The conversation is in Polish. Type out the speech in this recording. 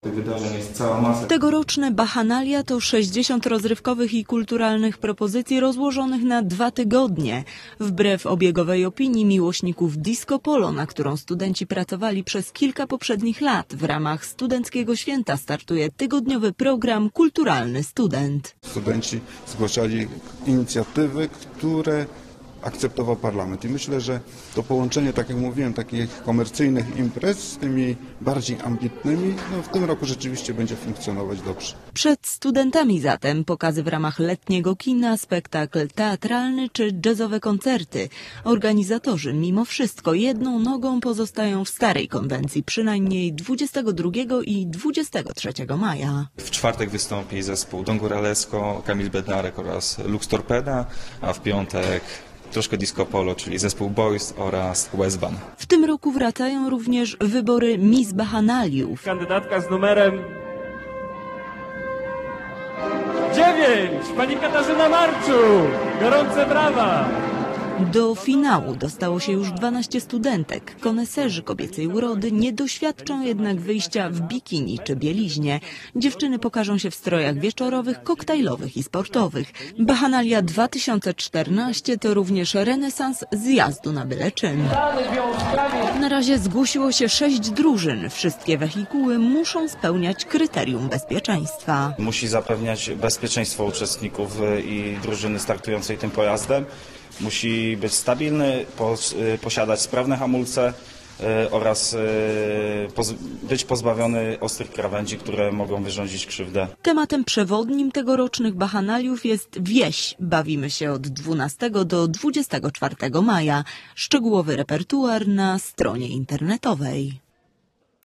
Tych wydarzeń jest cała masa. Tegoroczne Bahanalia to 60 rozrywkowych i kulturalnych propozycji rozłożonych na dwa tygodnie. Wbrew obiegowej opinii miłośników disco polo, na którą studenci pracowali przez kilka poprzednich lat, w ramach Studenckiego Święta startuje tygodniowy program Kulturalny Student. Studenci zgłaszali inicjatywy, które akceptował parlament. I myślę, że to połączenie, tak jak mówiłem, takich komercyjnych imprez z tymi bardziej ambitnymi, no w tym roku rzeczywiście będzie funkcjonować dobrze. Przed studentami zatem pokazy w ramach letniego kina, spektakl teatralny czy jazzowe koncerty. Organizatorzy mimo wszystko jedną nogą pozostają w starej konwencji, przynajmniej 22 i 23 maja. W czwartek wystąpi zespół Don Góralesko, Kamil Bednarek oraz Lux Torpeda, a w piątek troszkę disco polo, czyli zespół Boys oraz Westban. W tym roku wracają również wybory Miss Bahanaliów. Kandydatka z numerem 9, pani Katarzyna Marczu. Gorące brawa. Do finału dostało się już 12 studentek. Koneserzy kobiecej urody nie doświadczą jednak wyjścia w bikini czy bieliźnie. Dziewczyny pokażą się w strojach wieczorowych, koktajlowych i sportowych. Bahanalia 2014 to również renesans zjazdu na byle czym. Na razie zgłosiło się sześć drużyn. Wszystkie wehikuły muszą spełniać kryterium bezpieczeństwa. musi zapewniać bezpieczeństwo uczestników y, i drużyny startującej tym pojazdem. Musi być stabilny, y, posiadać sprawne hamulce y, oraz y, być pozbawiony ostrych krawędzi, które mogą wyrządzić krzywdę. Tematem przewodnim tegorocznych Bahanaliów jest wieś. Bawimy się od 12 do 24 maja. Szczegółowy repertuar na stronie internetowej.